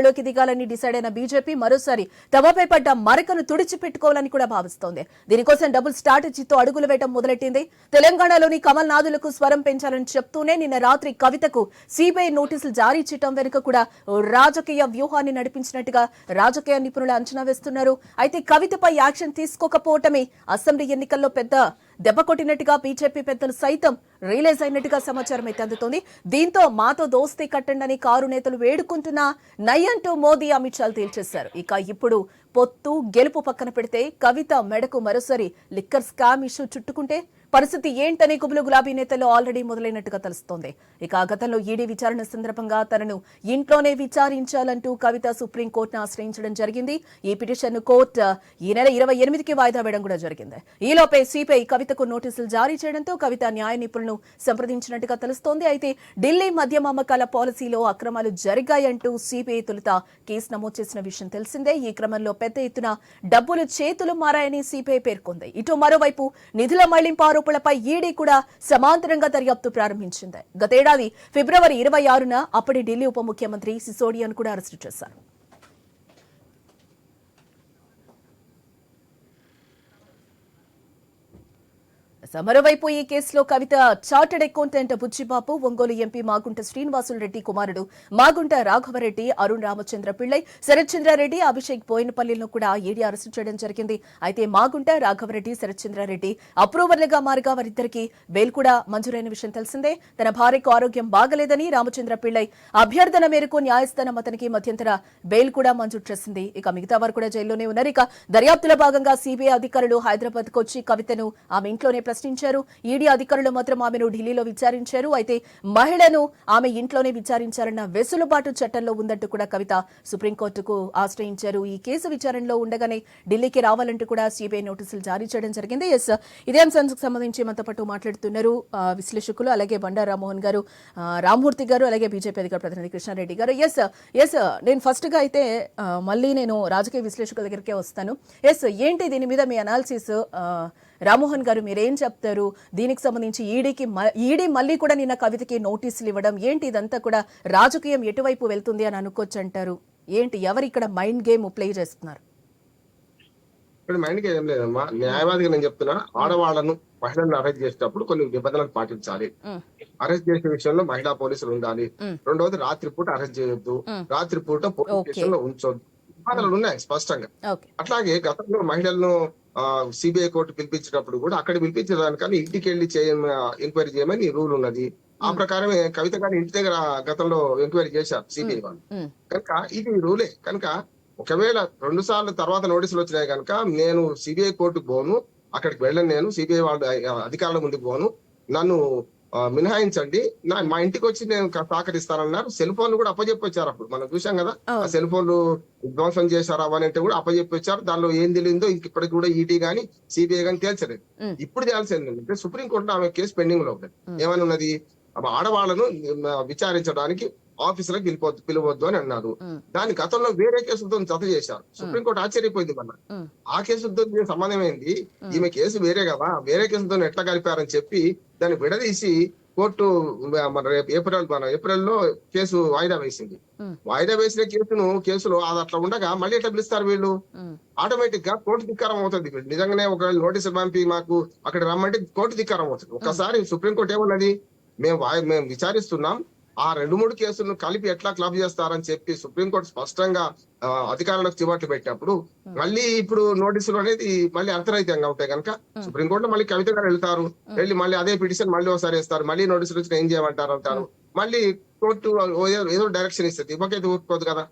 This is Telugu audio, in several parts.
లోకి దిగాలని డిసైడ్ అయిన బీజేపీ మరోసారి తమపై పడ్డ మరకను తుడిచిపెట్టుకోవాలని కూడా భావిస్తోంది. దీనికోసం డబుల్ స్ట్రాటజీతో అడుగులు వేయడం మొదలెట్టింది. తెలంగాణలోని కమల్ నాథులకు స్వరం పెంచాలని చెప్తూనే నిన్న రాత్రి కవితకు సిబిఐ నోటీసులు జారీ చేయడం వెనుక కూడా ఓ రాజకీయ వ్యూహాన్ని నడిపించినట్టుగా రాజకీయ నిపుణులు అంచనా వేస్తున్నారు. అయితే కవితపై యాక్షన్ తీసుకోకపోవటమే అసెంబ్లీ ఎన్నికల్లో పెద్ద దెబ్బ కొట్టినట్టుగా బీజేపీ పెద్దలు సైతం రియలైజ్ అయినట్టుగా సమాచారం అయితే అందుతోంది. దీంతో మాతో దోస్తీ కట్టండి అని కారు నేతలు వేడుకుంటున్నా నయ్యంటూ మోదీ అమిత్ షాలు తేల్చేశారు. ఇక ఇప్పుడు పొత్తు గెలుపు పక్కన పెడితే కవిత మెడకు మరోసారి లిక్కర్ స్కామ్ ఇష్యూ చుట్టుకుంటే పరిస్థితి ఏంటని గుబులు గులాబీ నేతలు ఆల్రెడీ మొదలైనట్టుగా తెలుస్తోంది. ఇక గతంలో ఈడీ విచారణ సందర్భంగా తనను ఇంట్లోనే విచారించాలంటూ కవిత సుప్రీంకోర్టును ఆశ్రయించడం జరిగింది. ఈ పిటిషన్ కోర్టు ఈ నెల ఇరవై ఎనిమిదికి వాయిదా వేయడం కూడా జరిగింది. ఈలోపే సిపిఐ కవితకు నోటీసులు జారీ చేయడంతో కవిత న్యాయ నిపుణులను సంప్రదించినట్టుగా తెలుస్తోంది. అయితే ఢిల్లీ మద్యం అమ్మకాల పాలసీలో అక్రమాలు జరిగాయంటూ సిపిఐ తొలుత కేసు నమోదు చేసిన విషయం తెలిసిందే. ఈ క్రమంలో పెద్ద ఎత్తున డబ్బులు చేతులు మారాయని సిపిఐ పేర్కొంది. ఇటు మరోవైపు నిధుల మళ్ళింపు ఆరోపణలపై ఈడీ కూడా సమాంతరంగా దర్యాప్తు ప్రారంభించింది. గతేడాది ఫిబ్రవరి ఇరవై ఆరున అప్పటి ఢిల్లీ ఉప ముఖ్యమంత్రి సిసోడియాను కూడా అరెస్టు చేశారు. మరోవైపు ఈ కేసులో Kavitha chartered accountant Butchibabu Ongole MP Magunta Srinivasulu Reddy కుమారుడు మాగుంట రాఘవరెడ్డి అరుణ్ రామచంద్ర పిళ్ళై శరత్చంద్రారెడ్డి అభిషేక్ బోయినపల్లిలను కూడా ఈడీ అరెస్టు చేయడం జరిగింది. అయితే మాగుంట రాఘవరెడ్డి శరత్చంద్రారెడ్డి అప్రూవర్లుగా మారుగా వారిద్దరికీ బెయిల్ కూడా మంజూరైన విషయం తెలిసిందే. తన భార్యకు ఆరోగ్యం బాగలేదని రామచంద్ర పిళ్ళై అభ్యర్థన మేరకు న్యాయస్థానం అతనికి మధ్యంతర బెయిల్ కూడా మంజూరు చేసింది. ఇక మిగతా వారు కూడా జైల్లోనే ఉన్నారు. ఇక దర్యాప్తుల భాగంగా సిబిఐ అధికారులు హైదరాబాద్కు వచ్చి కవితను ఆమె ఇంట్లోనే ప్రశ్నించారు. ఈడీ అధికారులు మాత్రం ఆమెను ఢిల్లీలో విచారించారు. అయితే మహిళను ఆమె ఇంట్లోనే విచారించారన్న వెసులుబాటు చట్టంలో ఉందంటూ కూడా కవిత సుప్రీంకోర్టుకు ఆశ్రయించారు. ఈ కేసు విచారణలో ఉండగానే ఢిల్లీకి రావాలంటూ కూడా సిబిఐ నోటీసులు జారీ చేయడం జరిగింది. ఎస్ ఇదే అంశానికి సంబంధించి మనతో పాటు మాట్లాడుతున్నారు విశ్లేషకులు అలాగే బండా రామ్మోహన్ గారు రామ్మూర్తి గారు అలాగే బీజేపీ అధికార ప్రతినిధి కృష్ణారెడ్డి గారు. ఎస్ ఎస్ నేను ఫస్ట్గా అయితే మళ్ళీ నేను రాజకీయ విశ్లేషకుల దగ్గరికే వస్తాను. ఎస్ ఏంటి దీని మీద మీ అనాలిసిస్ రామ్మోహన్ గారు మీరేం చెప్తారు దీనికి సంబంధించి ఈడీకి ఈడీ మళ్ళీ కూడా నిన్న కవితకి నోటీసులు ఇవ్వడం ఏంటి ఇదంతా కూడా రాజకీయం ఎటువైపు వెళ్తుంది అని అనుకోవచ్చు అంటారు ఏంటి ఎవరు ఇక్కడ మైండ్ గేమ్ ప్లే చేస్తున్నారు ఇక్కడ మైండ్కి ఏం లేదమ్మా న్యాయవాదిగా నేను చెప్తున్నా ఆడవాళ్ళను మహిళలను అరెస్ట్ చేసేటప్పుడు కొన్ని నిబంధనలు పాటించాలి. అరెస్ట్ చేసే విషయంలో మహిళా పోలీసులు ఉండాలి. రెండవది రాత్రిపూట అరెస్ట్ చేయొద్దు. రాత్రిపూట పోలీస్. స్టేషన్లో ఉంచొద్దు నిబంధనలు ఉన్నాయి స్పష్టంగా. అట్లాగే గతంలో మహిళలను సిబిఐ కోర్టు పిలిపించినప్పుడు కూడా అక్కడ పిలిపించడానికని ఇంటికి వెళ్ళి చేయ ఎంక్వైరీ చేయమని రూల్ ఉన్నది. ఆ. ప్రకారమే కవిత గారి ఇంటి దగ్గర గతంలో ఎంక్వైరీ చేశారు సిబిఐ వాళ్ళు. కనుక ఇది రూలే. కనుక ఒకవేళ రెండు సార్లు తర్వాత నోటీసులు వచ్చినాయి కనుక నేను సిబిఐ కోర్టుకు పోను అక్కడికి వెళ్ళను నేను సిబిఐ వాళ్ళ అధికారుల ముందుకు పోను. నన్ను మినహాయించండి. నా మా ఇంటికి వచ్చి నేను సహకరిస్తానన్నారు. సెల్ ఫోన్లు కూడా అప్పచెప్పి వచ్చారు అప్పుడు. మనం చూసాం కదా. ఆ. సెల్ ఫోన్లు ధ్వంసం చేశారు అవని అంటే కూడా అప్పచెప్పి వచ్చారు దానిలో ఏం తెలియదో ఇంక ఇప్పటికి కూడా ఈటీ గానీ సిబిఐ గానీ తేల్చలేదు. ఇప్పుడు తేల్చింది ఏంటంటే సుప్రీంకోర్టులో ఆమె కేసు పెండింగ్లో ఉంది. మ్. ఏమని ఉన్నది? ఆడవాళ్ళను విచారించడానికి ఆఫీసులకు పిలిపోద్దు పిలవద్దు అని అన్నారు. దాని గతంలో వేరే కేసులతో జత చేశారు. సుప్రీంకోర్టు ఆశ్చర్యపోయింది మన. ఆ కేసులతో దీనికి సంబంధం ఏంది మ్. ఈమె కేసు వేరే కదా. వేరే కేసులతో ఎట్లా కలిపారని చెప్పి దాన్ని విడదీసి కోర్టు మన రేపు ఏప్రిల్ మన ఏప్రిల్లో కేసు వాయిదా వేసింది. వాయిదా వేసిన కేసును కేసులో అది అట్లా ఉండగా మళ్ళీ ఎట్లా పిలుస్తారు వీళ్ళు. ఆటోమేటిక్గా కోర్టు ధిక్కారం అవుతుంది. నిజంగానే ఒకవేళ నోటీసులు పంపి మాకు అక్కడ రమ్మంటే కోర్టు ధిక్కారం అవుతుంది. ఒకసారి సుప్రీంకోర్టు ఏమన్నది? మేము మేము విచారిస్తున్నాం. ఆ రెండు మూడు కేసులను కలిపి ఎట్లా క్లబ్ చేస్తారని చెప్పి సుప్రీంకోర్టు స్పష్టంగా అధికారులకు చివట్లు పెట్టినప్పుడు మళ్ళీ ఇప్పుడు నోటీసులు అనేది మళ్ళీ అర్థరహితంగా ఉంటాయి కనుక సుప్రీంకోర్టులో మళ్ళీ కవిత గారు వెళ్తారు. వెళ్ళి మళ్ళీ అదే పిటిషన్ మళ్ళీ ఒకసారి వేస్తారు. మళ్ళీ నోటీసులు వచ్చి ఏం చేయమంటారు అంటారు. మళ్ళీ కోర్టు ఏదో- డైరెక్షన్ ఇస్తుంది ఇవ్వకైతే ఊరుకోదు కదా.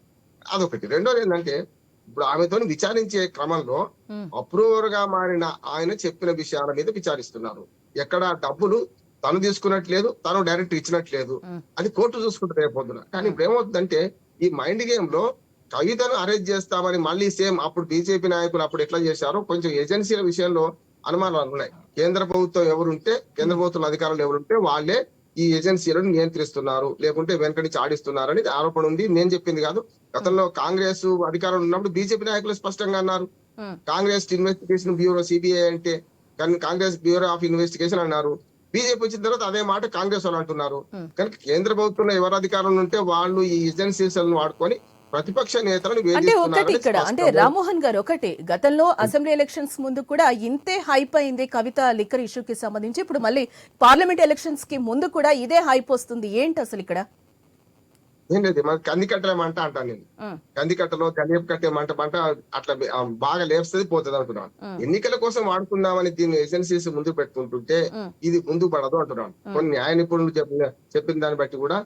అదొకటి. రెండోది ఏంటంటే ఇప్పుడు ఆమెతో విచారించే క్రమంలో. అప్రూవర్గా మారిన ఆయన చెప్పిన విషయాల మీద విచారిస్తున్నారు. ఎక్కడ డబ్బులు తను తీసుకున్నట్లేదు తను డైరెక్ట్ ఇచ్చినట్లేదు. అది కోర్టు చూసుకుంటుంది రేపు పొద్దున. కానీ ఇప్పుడు ఏమవుతుందంటే ఈ మైండ్ గేమ్లో కవితను అరెస్ట్ చేస్తామని మళ్ళీ సేమ్ అప్పుడు బీజేపీ నాయకులు అప్పుడు ఎట్లా చేశారో కొంచెం ఏజెన్సీల విషయంలో అనుమానాలు ఉన్నాయి. కేంద్ర ప్రభుత్వం ఎవరుంటే కేంద్ర ప్రభుత్వం అధికారులు ఎవరుంటే వాళ్ళే ఈ ఏజెన్సీలను నియంత్రిస్తున్నారు లేకుంటే వెనకడి చాడిస్తున్నారు అనేది ఆరోపణ ఉంది. నేను చెప్పింది కాదు. గతంలో కాంగ్రెస్ అధికారంలో ఉన్నప్పుడు బీజేపీ నాయకులు స్పష్టంగా అన్నారు. కాంగ్రెస్ ఇన్వెస్టిగేషన్ బ్యూరో సిబిఐ అంటే కానీ కాంగ్రెస్ బ్యూరో ఆఫ్ ఇన్వెస్టిగేషన్ అన్నారు. బీజేపీ వచ్చిన తర్వాత అదే మాట కాంగ్రెస్ వాళ్ళు అంటున్నారు. కనుక కేంద్ర ప్రభుత్వంలో ఎవరు అధికారంలో ఉంటే వాళ్ళు ఈ ఏజెన్సీస్ వాడుకొని ప్రతిపక్ష నేతలను అంటే ఒకటి ఇక్కడ అంటే. రామ్మోహన్ గారు ఒకటి గతంలో అసెంబ్లీ ఎలక్షన్స్ ముందు కూడా ఇంతే హైప్ అయింది కవిత లిక్కర్ ఇష్యూకి సంబంధించి. ఇప్పుడు మళ్ళీ పార్లమెంట్ ఎలక్షన్స్కి ముందు కూడా ఇదే హైప్ వస్తుంది. ఏంటి అసలు ఇక్కడ? ఏం లేదు మన కంది కట్టలేమంట అంటాను నేను. కంది కట్టలో కలియపు కట్టే మంట మంట అట్లా బాగా లేపుస్తుంది పోతుంది అంటున్నాను. ఎన్నికల కోసం వాడుకుందామని దీన్ని ఎజెన్సీస్ ముందు పెట్టుకుంటుంటే. ఇది ముందు పడదు అంటున్నాను కొన్ని న్యాయ నిపుణులు చెప్పిన చెప్పిన దాన్ని బట్టి కూడా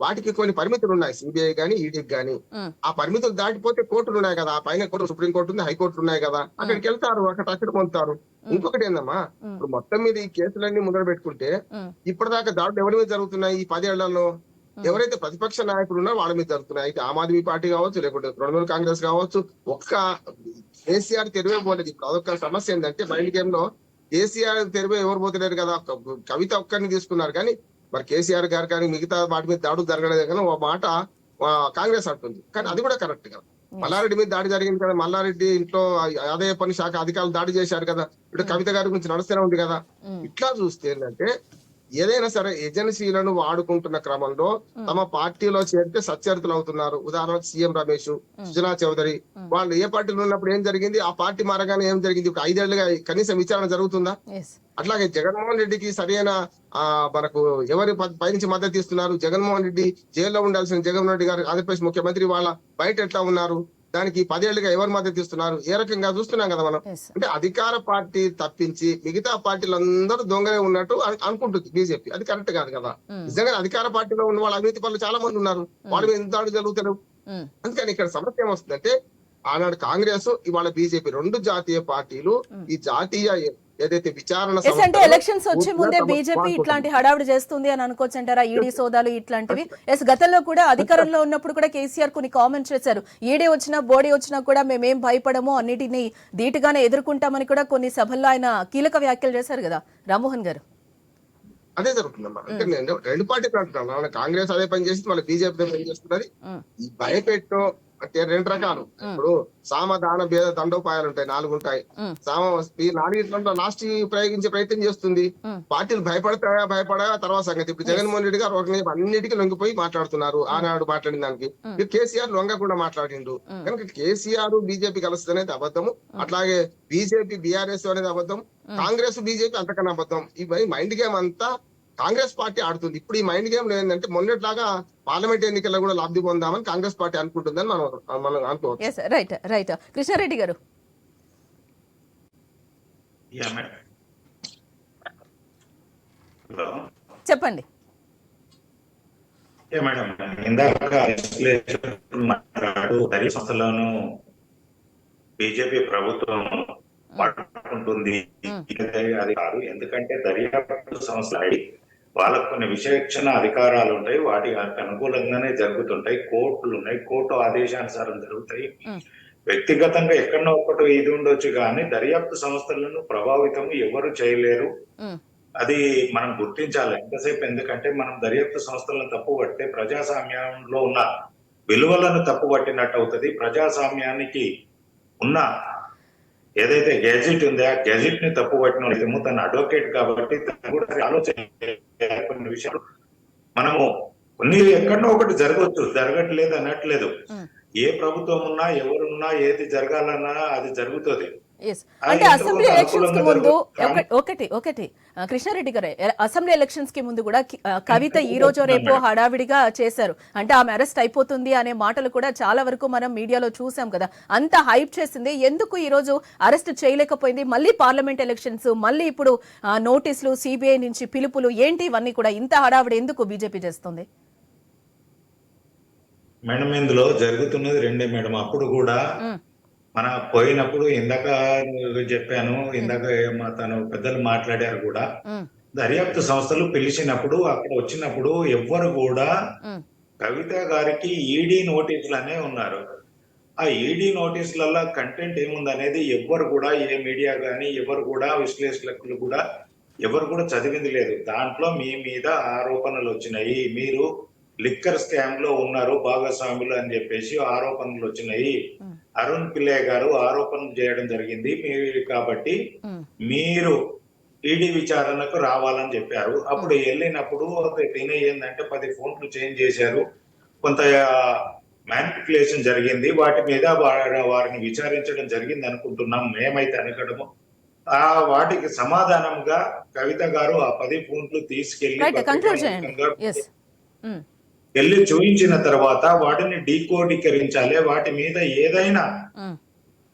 వాటికి కొన్ని పరిమితులు ఉన్నాయి సిబిఐ గానీ ఈడీకి గానీ. ఆ. పరిమితులు దాటిపోతే కోర్టులు ఉన్నాయి కదా ఆ పైన కోర్టు సుప్రీం కోర్టు ఉంది హైకోర్టు ఉన్నాయి కదా అక్కడికి వెళ్తారు అక్కడ అక్కడ పొందుతారు ఇంకొకటి ఏందమ్మా. ఇప్పుడు మొత్తం మీద ఈ కేసులన్నీ ముందర పెట్టుకుంటే ఇప్పటిదాకా దాడులు ఎవరి మీద జరుగుతున్నాయి ఈ పదేళ్ళలో? ఎవరైతే ప్రతిపక్ష నాయకులు ఉన్నారో వాళ్ళ మీద జరుగుతున్నాయి. అయితే ఆమ్ ఆద్మీ పార్టీ కావచ్చు లేకుంటే తృణమూల్ కాంగ్రెస్ కావచ్చు ఒక్క కేసీఆర్ తెరివే పోలేదు. ఇప్పుడు అదొక సమస్య ఏంటంటే మైండ్ గేమ్లో కేసీఆర్ తెరివే ఎవరు పోతలేరు కదా. కవిత ఒక్కరిని తీసుకున్నారు. కానీ మరి కేసీఆర్ గారు కానీ మిగతా వాటి మీద దాడులు జరగలేదు కానీ ఒక మాట కాంగ్రెస్ అంటుంది. కానీ అది కూడా కరెక్ట్ కదా. మల్లారెడ్డి మీద దాడి జరిగింది కదా. మల్లారెడ్డి ఇంట్లో ఆదాయ పన్ను శాఖ అధికారులు దాడి చేశారు కదా. ఇప్పుడు కవిత గారి గురించి నడుస్తూనే ఉంది కదా. ఉమ్, ఇట్లా చూస్తే ఏంటంటే ఏదైనా సరే ఏజెన్సీలను వాడుకుంటున్న క్రమంలో తమ పార్టీలో చేరితే సచ్చరితులు అవుతున్నారు ఉదాహరణకు సీఎం రమేష్ సుజనా చౌదరి. వాళ్ళు ఏ పార్టీలో ఉన్నప్పుడు ఏం జరిగింది? ఆ పార్టీ మారగానే ఏం జరిగింది? ఇప్పుడు ఐదేళ్ళుగా కనీసం విచారణ జరుగుతుందా. అట్లాగే జగన్మోహన్ రెడ్డికి సరైన ఆ మనకు ఎవరి ప- పైనుంచి మద్దతు ఇస్తున్నారు? జగన్మోహన్ రెడ్డి జైల్లో ఉండాల్సిన జగన్మోహన్ రెడ్డి గారు ఆంధ్రప్రదేశ్ ముఖ్యమంత్రి వాళ్ళ బయట ఎట్లా ఉన్నారు? దానికి పదేళ్ళుగా ఎవరు మద్దతు ఇస్తున్నారు? ఏ రకంగా చూస్తున్నాం కదా మనం. అంటే అధికార పార్టీ తప్పించి మిగతా పార్టీలందరూ దొంగనే ఉన్నట్టు అను- అనుకుంటుంది బీజేపీ. అది కరెక్ట్ కాదు కదా? ఉమ్, నిజంగా అధికార పార్టీలో ఉన్న వాళ్ళ అవినీతి పనులు చాలా మంది ఉన్నారు. వాళ్ళ మీద ఎంత జరుగుతారు? ఉమ్, అందుకని ఇక్కడ సమస్య ఏమొస్తుందంటే ఆనాడు కాంగ్రెస్ ఇవాళ బీజేపీ రెండు జాతీయ పార్టీలు ఈ జాతీయ ఏదైతే విచారణ అంటే ఎలక్షన్స్ వచ్చే ముందే బీజేపీ. ఇట్లాంటి హడావిడి చేస్తుంది అని అనుకోవచ్చు అంటారా? ఈడీ సోదాలు ఇట్లాంటివి? ఎస్ గతంలో కూడా అధికారంలో ఉన్నప్పుడు కూడా కేసీఆర్ కొన్ని కామెంట్స్ చేశారు. ఈడీ వచ్చినా బోడీ వచ్చినా కూడా మేమేం భయపడము అన్నిటిని ధీటుగానే ఎదుర్కొంటామని కూడా కొన్ని సభల్లో ఆయన కీలక వ్యాఖ్యలు చేశారు కదా రామ్మోహన్ గారు. అదే జరుగుతుందమ్మా అంటే నేను రెండు అంటున్నాను మన కాంగ్రెస్ అదే పని చేసి మళ్ళీ బీజేపీ పని చేస్తున్నది. భయపెట్టో అంటే రెండు రకాలు. ఇప్పుడు సామ దాన భేద దండోపాయాలు ఉంటాయి నాలుగు ఉంటాయి. సామ ఈ నాలుగిట్లో లాస్ట్ కేసులు ప్రయత్నం చేస్తుంది. పార్టీలు భయపడతాయా భయపడా తర్వాత సంగతి. ఇప్పుడు జగన్మోహన్ రెడ్డి గారు ఒక నిమిషం అన్నిటికీ లొంగిపోయి మాట్లాడుతున్నారు. ఆనాడు మాట్లాడిన దానికి. కేసీఆర్ లొంగకుండా మాట్లాడిండు. కనుక కేసీఆర్ బీజేపీ కలుస్తుంది అనేది అబద్ధము. అట్లాగే బీజేపీ బీఆర్ఎస్ అనేది అబద్ధం. కాంగ్రెస్ బీజేపీ అంతకన్నా అబద్ధం. ఈ మైండ్ గేమ్ అంతా కాంగ్రెస్ పార్టీ ఆడుతుంది. ఇప్పుడు ఈ మైండ్ గేమ్ ఏంటంటే మొన్నట్లాగా పార్లమెంట్ ఎన్నికల్లో కూడా లబ్ధి పొందామని కాంగ్రెస్ పార్టీ అనుకుంటుందని మనం మనం అనుకోవచ్చు. ఎస్ రైట్ రైట్ కృష్ణారెడ్డి గారు. యా మేడం హలో చెప్పండి. మేడం ఇందాక సంస్థలను బీజేపీ ప్రభుత్వం పట్టుకుంటుంది. అది కాదు. ఎందుకంటే దర్యాప్తు సంస్థలు వాళ్ళకు కొన్ని విచక్షణ అధికారాలు ఉంటాయి. వాటికి అనుకూలంగానే జరుగుతుంటాయి. కోర్టులు ఉన్నాయి. కోర్టు ఆదేశానుసారం జరుగుతాయి. వ్యక్తిగతంగా ఎక్కడో ఒకటి ఇది ఉండొచ్చు కానీ దర్యాప్తు సంస్థలను ప్రభావితం ఎవరు చేయలేరు. అది మనం గుర్తించాలి. ఎంతసేపు? ఎందుకంటే మనం దర్యాప్తు సంస్థలను తప్పు పడితే ప్రజాస్వామ్యంలో ఉన్న విలువలను తప్పు పట్టినట్టు అవుతుంది. ప్రజాస్వామ్యానికి ఉన్న ఏదైతే గెజెట్ ఉందో ఆ గెజెట్ని తప్పు పట్టిన తన అడ్వకేట్ కాబట్టి కూడా ఆలోచన విషయాలు మనము కొన్ని ఎక్కడో ఒకటి జరగవచ్చు జరగట్లేదు అనట్లేదు. ఏ ప్రభుత్వం ఉన్నా ఎవరున్నా ఏది జరగాలన్నా అది జరుగుతుంది అంటే అసెంబ్లీ ఎలక్షన్స్కి ముందు ఒకటి ఒకటి. కృష్ణారెడ్డి గారు. అసెంబ్లీ ఎలక్షన్స్కి ముందు కూడా కవిత ఈ రోజు రేపు హడావిడిగా చేశారు. అంటే ఆమె అరెస్ట్ అయిపోతుంది అనే మాటలు కూడా చాలా వరకు మనం మీడియాలో చూసాం కదా. అంత హైప్ చేసింది. ఎందుకు ఈ రోజు అరెస్ట్ చేయలేకపోయింది? మళ్ళీ పార్లమెంట్ ఎలక్షన్స్ మళ్ళీ ఇప్పుడు నోటీసులు సిబిఐ నుంచి పిలుపులు ఏంటి ఇవన్నీ కూడా? ఇంత హడావిడి ఎందుకు బీజేపీ చేస్తుంది? మేడం ఇందులో జరుగుతున్నది రెండే మేడం. అప్పుడు కూడా మన పోయినప్పుడు ఇందాక చెప్పాను ఇందాక మా తను పెద్దలు మాట్లాడారు కూడా. దర్యాప్తు సంస్థలు పిలిచినప్పుడు అక్కడ వచ్చినప్పుడు ఎవ్వరు కూడా కవిత గారికి ఈడీ నోటీసులు అనే ఉన్నారు. ఆ ఈడీ నోటీసులలో కంటెంట్ ఏముంది అనేది ఎవ్వరు కూడా ఏ మీడియా కానీ ఎవరు కూడా విశ్లేషకులు కూడా ఎవరు కూడా చదివింది లేదు. దాంట్లో మీ మీద ఆరోపణలు వచ్చినాయి. మీరు లిక్కర్ స్కామ్లో ఉన్నారు భాగస్వాములు అని చెప్పేసి ఆరోపణలు వచ్చినాయి. అరుణ్ పిల్లయ్య గారు ఆరోపణలు చేయడం జరిగింది. మీరు కాబట్టి మీరు ఈడీ విచారణకు రావాలని చెప్పారు. అప్పుడు వెళ్ళినప్పుడు తినే ఏంటంటే పది ఫోన్లు చేంజ్ చేశారు. కొంత మ్యానిపులేషన్ జరిగింది. వాటి మీద వారిని విచారించడం జరిగింది అనుకుంటున్నాం. మేమైతే అనకడము ఆ వాటికి సమాధానంగా కవిత గారు ఆ పది ఫోన్లు తీసుకెళ్ళి వెళ్ళి చూపించిన తర్వాత వాటిని డీకోడీకరించాలి. వాటి మీద ఏదైనా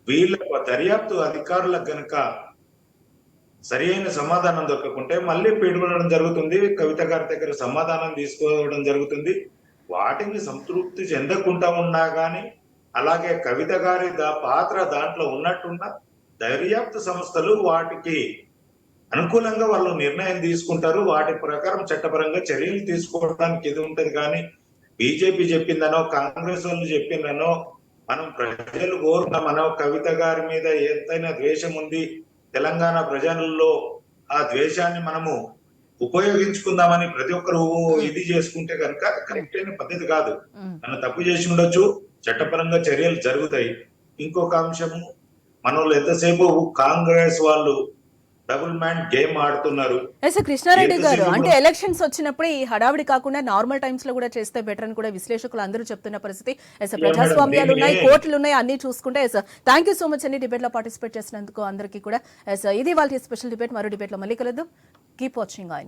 వీళ్ళ దర్యాప్తు అధికారులకు గనక సరి అయిన సమాధానం దొరకకుంటే మళ్ళీ పిడుగులడం జరుగుతుంది. కవిత గారి దగ్గర సమాధానం తీసుకోవడం జరుగుతుంది. వాటిని సంతృప్తి చెందకుండా ఉన్నా గాని అలాగే కవిత గారి దా- పాత్ర దాంట్లో ఉన్నట్టున్న దర్యాప్తు సంస్థలు వాటికి అనుకూలంగా వాళ్ళు నిర్ణయం తీసుకుంటారు. వాటి ప్రకారం చట్టపరంగా చర్యలు తీసుకోవడానికి ఇది ఉంటది కానీ బీజేపీ చెప్పిందనో కాంగ్రెస్ వాళ్ళు చెప్పిందనో మనం ప్రజలు కోరుతామనో కవిత గారి మీద ఎంతైనా ద్వేషం ఉంది. తెలంగాణ ప్రజల్లో ఆ ద్వేషాన్ని మనము ఉపయోగించుకుందామని ప్రతి ఒక్కరు ఇది చేసుకుంటే కనుక కరెక్ట్ అయిన పద్ధతి కాదు. తను తప్పు చేసి ఉండొచ్చు. చట్టపరంగా చర్యలు జరుగుతాయి. ఇంకొక అంశము మన వాళ్ళు ఎంతసేపు కాంగ్రెస్ వాళ్ళు డబుల్ మ్యాన్ గేమ్ ఆడుతున్నారు. ఎస్ కృష్ణారెడ్డి గారు. అంటే ఎలక్షన్స్ వచ్చినప్పుడు ఈ హడావిడి కాకుండా నార్మల్ టైమ్స్లో కూడా చేస్తే బెటర్ అని కూడా విశ్లేషకులు అందరూ చెప్తున్న పరిస్థితి. ఎస్ ప్రజాస్వామ్యాలు ఉన్నాయి కోర్టులు ఉన్నాయి అన్ని చూసుకుంటే yes thank you so much అండి డిబేట్లో పార్టిసిపేట్ చేసినందుకు అందరికీ కూడా ఎస్ ఇది వాళ్ళ స్పెషల్ డిబేట్ మరో డిబేట్లో మళ్ళీ కలుద్దాం. కీప్ వాచింగ్ ఆయన